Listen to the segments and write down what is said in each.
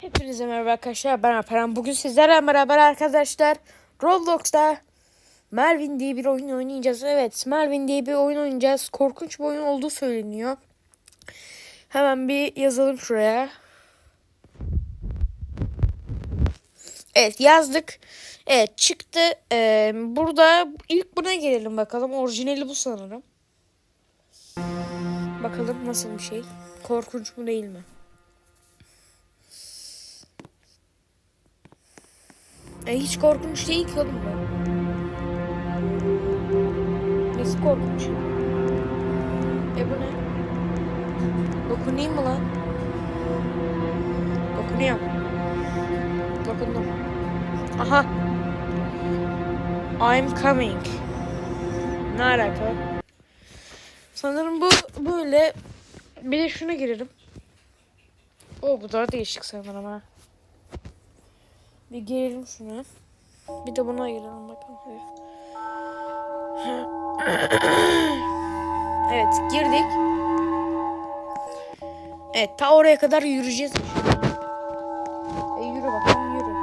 Hepinize merhaba arkadaşlar ben Alperen. Bugün sizlerle beraber arkadaşlar Roblox'ta Melvin diye bir oyun oynayacağız. Evet Melvin diye bir oyun oynayacağız. Korkunç bir oyun olduğu söyleniyor. Hemen bir yazalım şuraya. Evet yazdık. Evet çıktı. Ee, burada ilk buna gelelim bakalım. Orijinali bu sanırım. Bakalım nasıl bir şey. Korkunç mu değil mi? E, hiç korkunç değil ki oğlum bu. Nesi korkunç? E bu ne? Dokunayım mı lan? Dokunuyorum. Dokundum. Aha. I'm coming. Ne alaka? Sanırım bu böyle. Bir de şuna girelim. O bu daha değişik sanırım ha. Bir girelim şuna. Bir de buna girelim bakalım. Evet. girdik. Evet ta oraya kadar yürüyeceğiz. E, yürü bakalım yürü.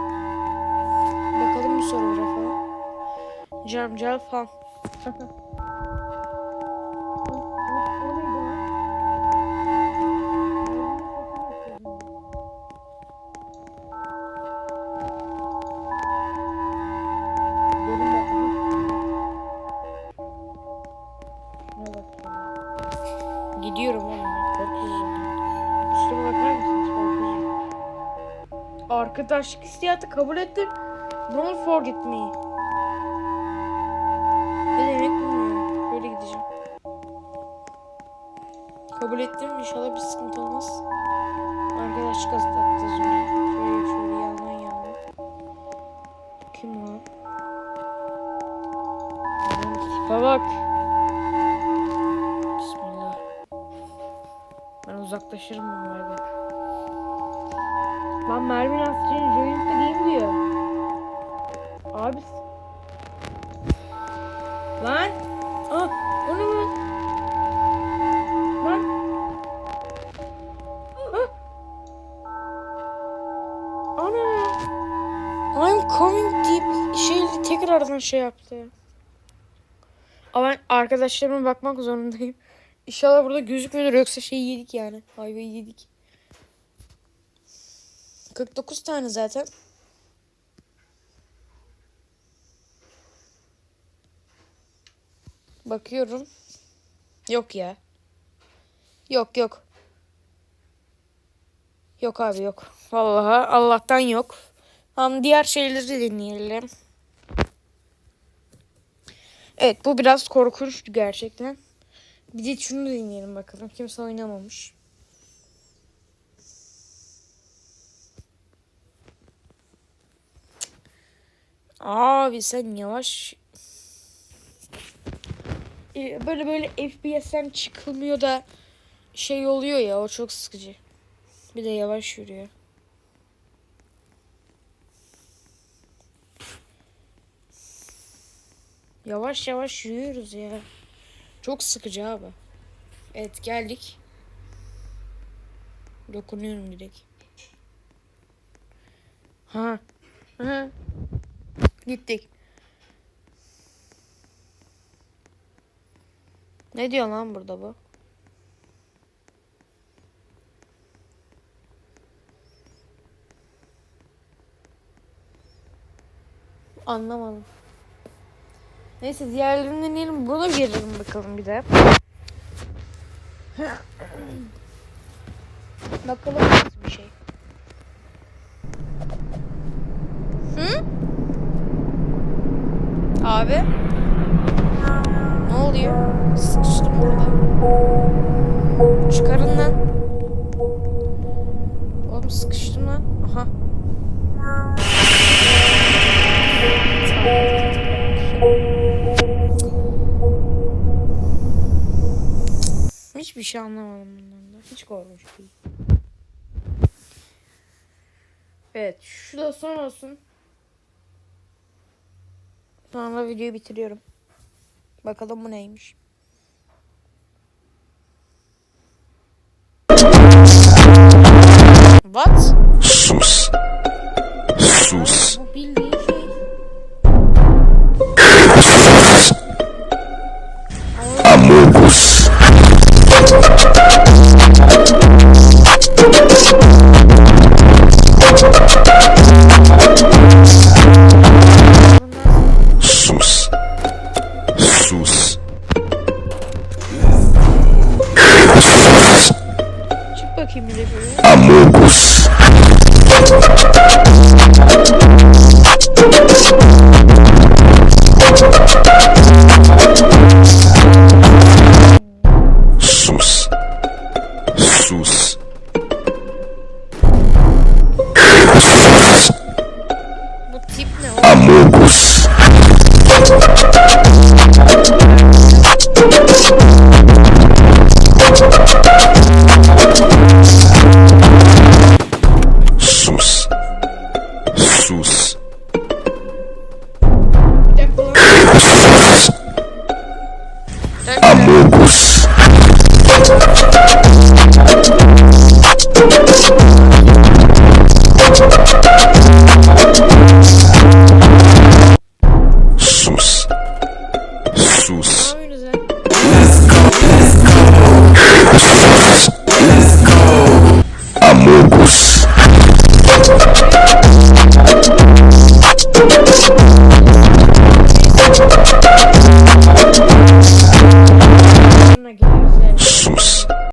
Bakalım bir soru falan. Camcal falan. Gidiyorum oğlum ben korkuyorum. Üstüme bakar mısınız korkuyorum. Arkadaşlık hissiyatı kabul ettim. Don't forget me. Ne demek bilmiyorum. Böyle gideceğim. Kabul ettim. İnşallah bir sıkıntı olmaz. Arkadaşlık atlatacağız onu. Şöyle şöyle yandan yandan. Kim o? Aman tipe bak. Uzaklaşırım bunlardan. Lan Mervin Aslı'nın joint'te game diyor. Abi. Lan. Ah. O ne lan? Ah. Ana. I'm coming deyip şeyle tekrardan şey yaptı. Ama arkadaşlarıma bakmak zorundayım. İnşallah burada gözükmüyordur yoksa şey yedik yani. Ayvayı yedik. 49 tane zaten. Bakıyorum. Yok ya. Yok yok. Yok abi yok. Vallahi Allah'tan yok. Tamam diğer şeyleri deneyelim. Evet bu biraz korkunçtu gerçekten. Bir de şunu deneyelim bakalım. Kimse oynamamış. Abi sen yavaş. Ee, Böyle böyle FPS'ten çıkılmıyor da şey oluyor ya o çok sıkıcı. Bir de yavaş yürüyor. Yavaş yavaş yürüyoruz ya. Çok sıkıcı abi. Evet geldik. Dokunuyorum direkt. Ha. Ha. Gittik. Ne diyor lan burada bu? Anlamadım. Neyse diğerlerini deneyelim. Buna girelim bakalım bir de. bakalım nasıl bir şey. Hı? Abi? Ne oluyor? Sıkıştım burada. Çıkarın lan. Oğlum sıkıştım lan. Aha. Hiçbir şey anlamadım bundan da. Hiç korkunç değil. Evet. Şu da son olsun. Sonra videoyu bitiriyorum. Bakalım bu neymiş. What? শিমড়ে পড়ে Loucos.